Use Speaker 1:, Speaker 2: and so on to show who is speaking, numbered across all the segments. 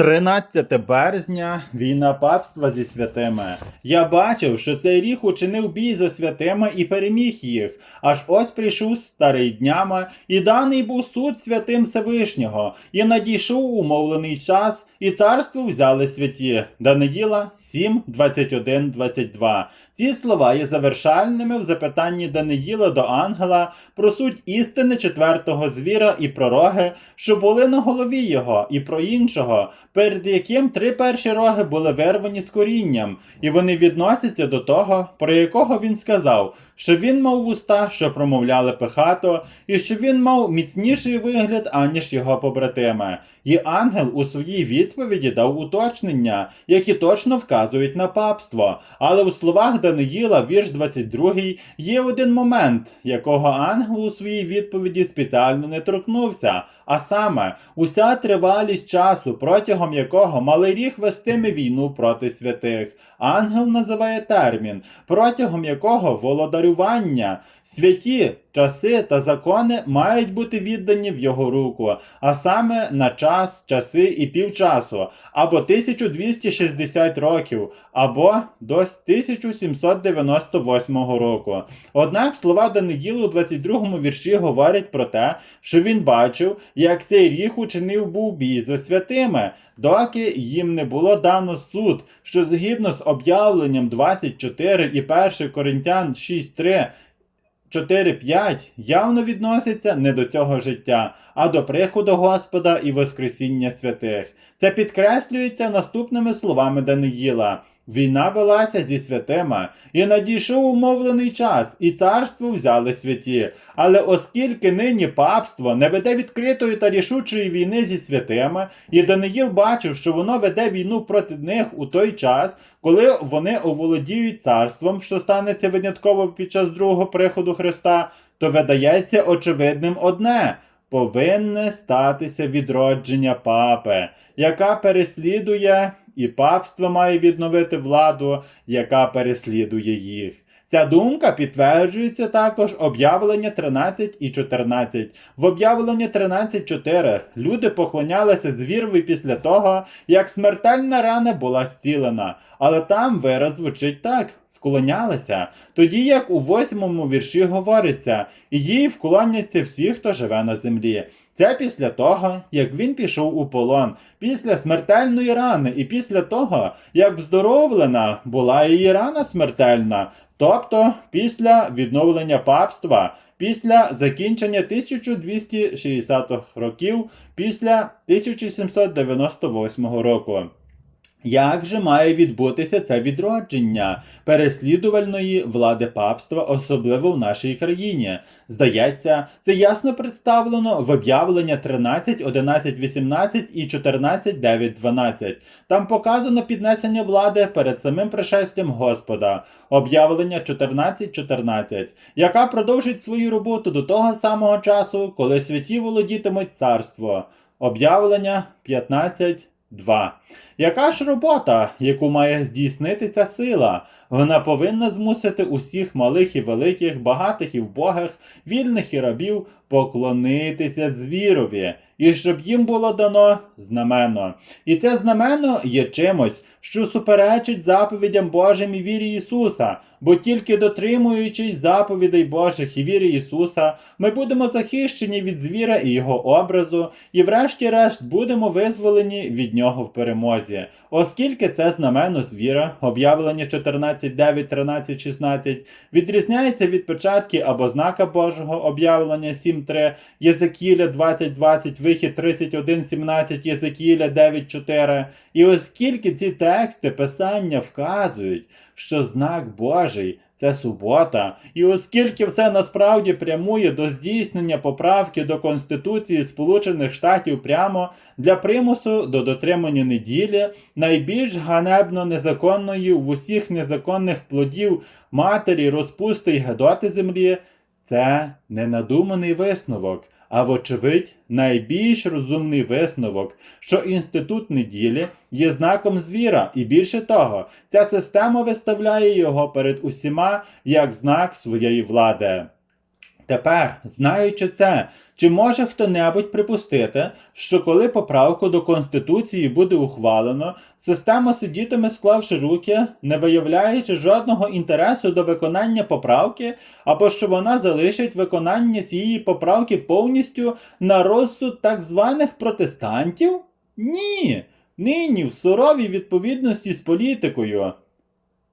Speaker 1: 13 березня війна папства зі святими. Я бачив, що цей рік учинив бій зі святими і переміг їх. Аж ось прийшов старий днями, і даний був суд святим Всевишнього, і надійшов умовлений час, і царство взяли святі. Даниїла 7, 21, 22. Ці слова є завершальними в запитанні Даниїла до ангела про суть істини четвертого звіра і про роги, що були на голові його, і про іншого, перед яким три перші роги були вирвані з корінням, і вони відносяться до того, про якого він сказав, що він мав вуста, що промовляли пихато, і що він мав міцніший вигляд, аніж його побратими. І ангел у своїй відповіді дав уточнення, які точно вказують на папство. Але у словах Даниїла, вірш 22, є один момент, якого ангел у своїй відповіді спеціально не торкнувся. А саме, уся тривалість часу, протягом якого малий ріг вестиме війну проти святих. Ангел називає термін, протягом якого володарювання, святі часи та закони мають бути віддані в його руку, а саме на час, часи і півчасу, або 1260 років, або до 1798 року. Однак слова Даниїла у 22-му вірші говорять про те, що він бачив, як цей ріг учинив був бій за святими, доки їм не було дано суд, що згідно з об'явленням 24 і 1 Коринтян 6.3 4-5 явно відноситься не до цього життя, а до приходу Господа і Воскресіння святих. Це підкреслюється наступними словами Даниїла. Війна велася зі святими, і надійшов умовлений час, і царство взяли святі. Але оскільки нині папство не веде відкритої та рішучої війни зі святими, і Даниїл бачив, що воно веде війну проти них у той час, коли вони оволодіють царством, що станеться винятково під час другого приходу Христа, то видається очевидним одне. Повинне статися відродження папи, яка переслідує, і папство має відновити владу, яка переслідує їх. Ця думка підтверджується також об'явлення 13 і 14. В об'явленні 13.4 люди поклонялися звірові після того, як смертельна рана була зцілена. Але там вираз звучить так. Вклонялися, тоді як у восьмому вірші говориться, їй вклоняться всі, хто живе на землі. Це після того, як він пішов у полон, після смертельної рани, і після того, як вздоровлена була її рана смертельна, тобто після відновлення папства, після закінчення 1260 років, після 1798 року. Як же має відбутися це відродження переслідувальної влади папства, особливо в нашій країні? Здається, це ясно представлено в об'явлення 13, 11, 18 і 14, 9, 12. Там показано піднесення влади перед самим пришестям Господа, об'явлення 14, 14, яка продовжить свою роботу до того самого часу, коли святі володітимуть царство. Об'явлення 15. 2. Яка ж робота, яку має здійснити ця сила? Вона повинна змусити усіх малих і великих, багатих і вбогих, вільних і рабів поклонитися звірові, і щоб їм було дано знамено. І це знамено є чимось, що суперечить заповідям Божим і вірі Ісуса, бо тільки дотримуючись заповідей Божих і вірі Ісуса, ми будемо захищені від звіра і Його образу, і врешті-решт будемо визволені від нього в перемозі. Оскільки це знамено звіра, об'явлення 14, 9, 13, 16, відрізняється від печатки або знака Божого об'явлення 7.3, Єзекіля 20, 20, вихід 31, 17, Єзекіля 9, 4. І оскільки ці тексти писання вказують, що знак Божий це субота, і оскільки все насправді прямує до здійснення поправки до Конституції Сполучених Штатів прямо для примусу до дотримання неділі, найбільш ганебно незаконної в усіх незаконних плодів матері, розпусти й гедоти землі, це ненадуманий висновок. А вочевидь, найбільш розумний висновок, що інститут неділі є знаком звіра, і більше того, ця система виставляє його перед усіма як знак своєї влади. Тепер, знаючи це, чи може хто-небудь припустити, що коли поправку до Конституції буде ухвалено, система сидітиме склавши руки, не виявляючи жодного інтересу до виконання поправки, або що вона залишить виконання цієї поправки повністю на розсуд так званих протестантів? Ні. Нині в суровій відповідності з політикою.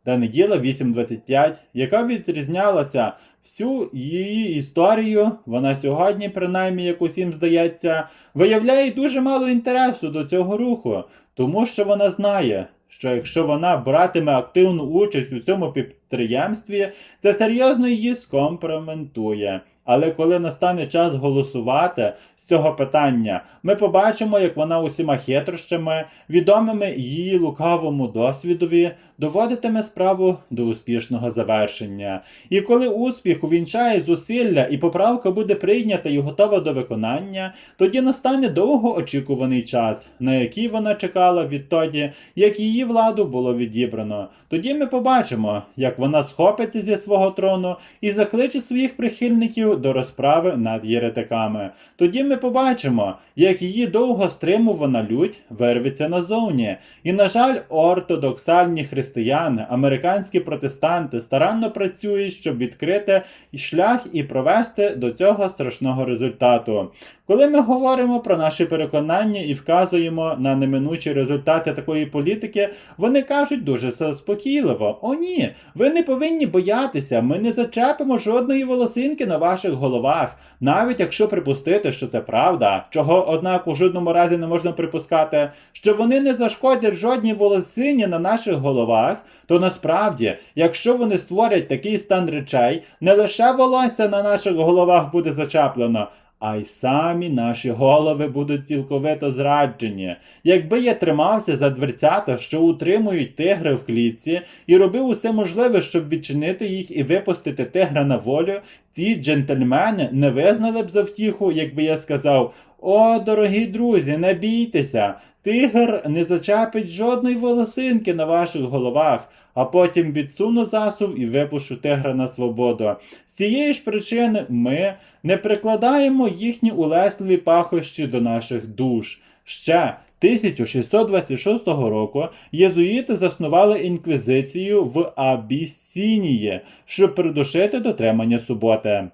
Speaker 1: Даниїла 8.25, яка відрізнялася всю її історію, вона сьогодні, принаймні, як усім здається, виявляє дуже мало інтересу до цього руху, тому що вона знає, що якщо вона братиме активну участь у цьому підприємстві, це серйозно її скомпроментує. Але коли настане час голосувати з цього питання, ми побачимо, як вона усіма хитрощами, відомими її лукавому досвідові, доводитиме справу до успішного завершення. І коли успіх увінчає зусилля і поправка буде прийнята і готова до виконання, тоді настане довгоочікуваний час, на який вона чекала відтоді, як її владу було відібрано. Тоді ми побачимо, як вона схопиться зі свого трону і закличе своїх прихильників до розправи над єретиками. Тоді ми побачимо, як її довго стримувана лють вирветься назовні. І, на жаль, ортодоксальні християни, американські протестанти старанно працюють, щоб відкрити шлях і провести до цього страшного результату. Коли ми говоримо про наші переконання і вказуємо на неминучі результати такої політики, вони кажуть дуже заспокійливо: О, ні, ви не повинні боятися, ми не зачепимо жодної волосинки на ваших головах, навіть якщо припустити, що це правда, чого, однак, у жодному разі не можна припускати, що вони не зашкодять жодній волосині на наших головах, то насправді, якщо вони створять такий стан речей, не лише волосся на наших головах буде зачеплено. А й самі наші голови будуть цілковито зраджені. Якби я тримався за дверцята, що утримують тигри в клітці, і робив усе можливе, щоб відчинити їх і випустити тигра на волю, ці джентльмени не визнали б за втіху, якби я сказав: О, дорогі друзі, не бійтеся! Тигр не зачепить жодної волосинки на ваших головах, а потім відсуну засув і випущу тигра на свободу. З цієї ж причини ми не прикладаємо їхні улесливі пахощі до наших душ. Ще 1626 року єзуїти заснували інквізицію в Абісінії, щоб придушити дотримання суботи.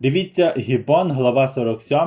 Speaker 1: Дивіться, Гібон, глава 47,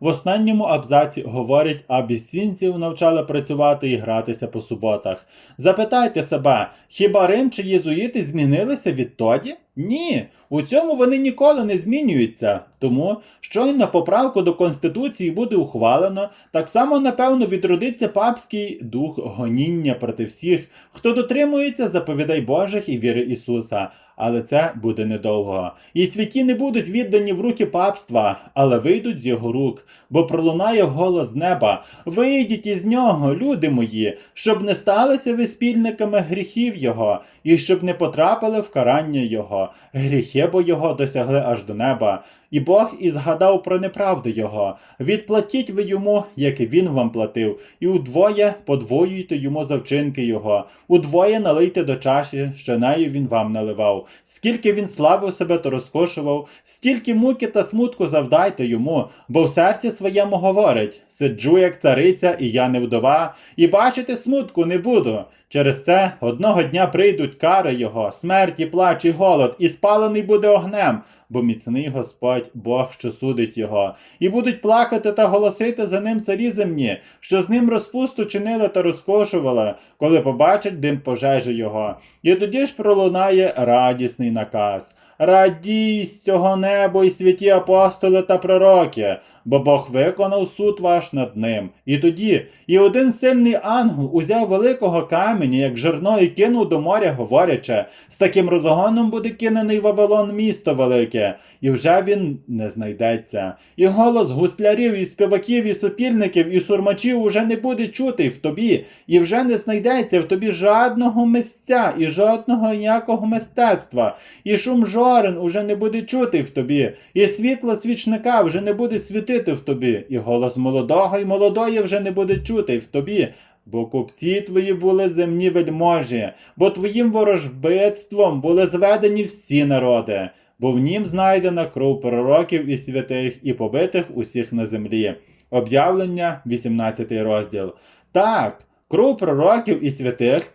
Speaker 1: в останньому абзаці говорить, абісінців навчали працювати і гратися по суботах. Запитайте себе, хіба Рим чи єзуїти змінилися відтоді? Ні, у цьому вони ніколи не змінюються. Тому щойно поправку до Конституції буде ухвалено, так само, напевно, відродиться папський дух гоніння проти всіх, хто дотримується заповідей Божих і віри Ісуса. Але це буде недовго. І святі не будуть віддані в руки папства, але вийдуть з його рук, бо пролунає голос з неба. Вийдіть із нього, люди мої, щоб не сталися ви спільниками гріхів Його, і щоб не потрапили в карання Його. Гріхи бо його досягли аж до неба. І Бог і згадав про неправду Його. Відплатіть ви йому, як і він вам платив, і удвоє подвоюйте йому за вчинки Його, удвоє налийте до чаші, що нею він вам наливав. Скільки він славив себе та розкошував, стільки муки та смутку завдайте йому, бо в серці своєму говорить: сиджу, як цариця, і я не вдова, і бачити смутку не буду. Через це одного дня прийдуть кари його, смерть і плач і голод, і спалений буде огнем, бо міцний Господь Бог, що судить його, і будуть плакати та голосити за ним царі земні, що з ним розпусту чинили та розкошували, коли побачать дим пожежі його. І тоді ж пролунає радісний наказ. Радій з цього небо і святі апостоли та пророки, бо Бог виконав суд ваш над ним. І тоді і один сильний ангел узяв великого каменя, як жерно, і кинув до моря, говорячи, з таким розгоном буде кинений Вавилон місто велике, і вже він не знайдеться. І голос гуслярів, і співаків, і супільників, і сурмачів уже не буде чутий в тобі, і вже не знайдеться в тобі жодного місця і жодного ніякого мистецтва, і шум жорен уже не буде чути в тобі, і світло свічника вже не буде світити в тобі, і голос молодого і молодої вже не буде чути в тобі. Бо купці твої були земні вельможі, бо твоїм ворожбитством були зведені всі народи. бо в нім знайдена кров пророків і святих і побитих усіх на землі. Об'явлення, 18 розділ. Так, кров пророків і святих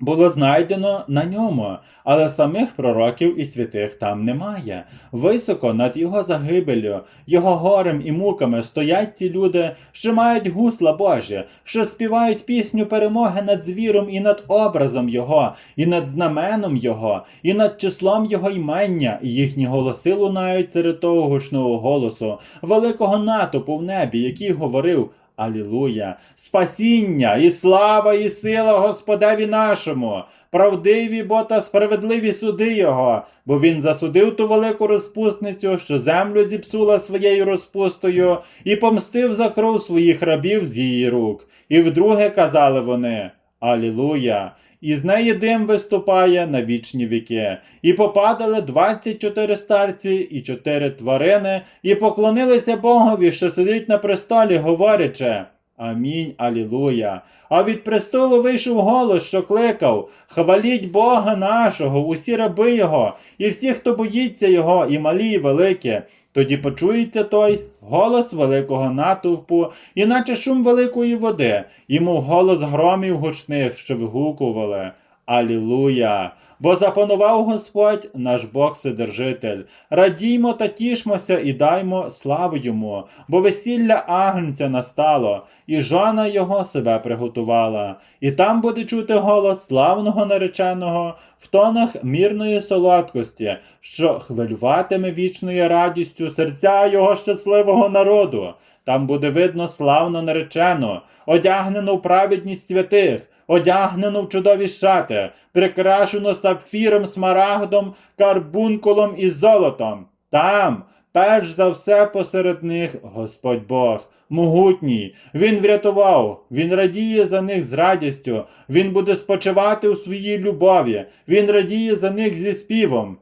Speaker 1: було знайдено на ньому, але самих пророків і святих там немає. Високо над його загибелю, його горем і муками стоять ці люди, що мають гусла Божі, що співають пісню перемоги над звіром і над образом його, і над знаменом його, і над числом його ймення, і їхні голоси лунають серед того гучного голосу, великого натовпу в небі, який говорив. Алілуя! Спасіння і слава, і сила Господеві нашому, правдиві бо та справедливі суди Його, бо Він засудив ту велику розпусницю, що землю зіпсула своєю розпустою, і помстив за кров своїх рабів з її рук. І вдруге казали вони Алілуя! І з неї дим виступає на вічні віки. І попадали 24 старці і 4 тварини, і поклонилися Богові, що сидить на престолі, говорячи. Амінь, Алілуя. А від престолу вийшов голос, що кликав: Хваліть Бога нашого, усі раби Його, і всі, хто боїться Його, і малі, і великі. Тоді почується той голос великого натовпу, іначе шум великої води, йому голос громів гучних, що вигукували. Алілуя! Бо запанував Господь, наш Бог Вседержитель. Радіймо та тішмося і даймо славу йому, бо весілля агнця настало, і жона його себе приготувала. І там буде чути голос славного нареченого в тонах мірної солодкості, що хвилюватиме вічною радістю серця його щасливого народу. Там буде видно славно наречену, одягнену в праведність святих одягнену в чудові шати, прикрашену сапфіром, смарагдом, карбункулом і золотом. Там, перш за все, посеред них Господь Бог, могутній. Він врятував, він радіє за них з радістю, він буде спочивати у своїй любові, він радіє за них зі співом.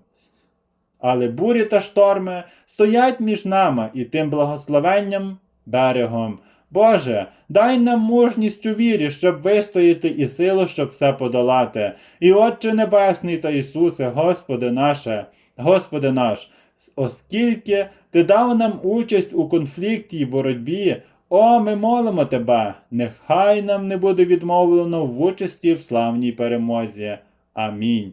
Speaker 1: Але бурі та шторми стоять між нами і тим благословенням берегом. Боже, дай нам мужність у вірі, щоб вистояти і силу, щоб все подолати. І Отче Небесний та Ісусе, Господи наше, Господи наш, оскільки Ти дав нам участь у конфлікті і боротьбі, о, ми молимо Тебе, нехай нам не буде відмовлено в участі в славній перемозі. Амінь.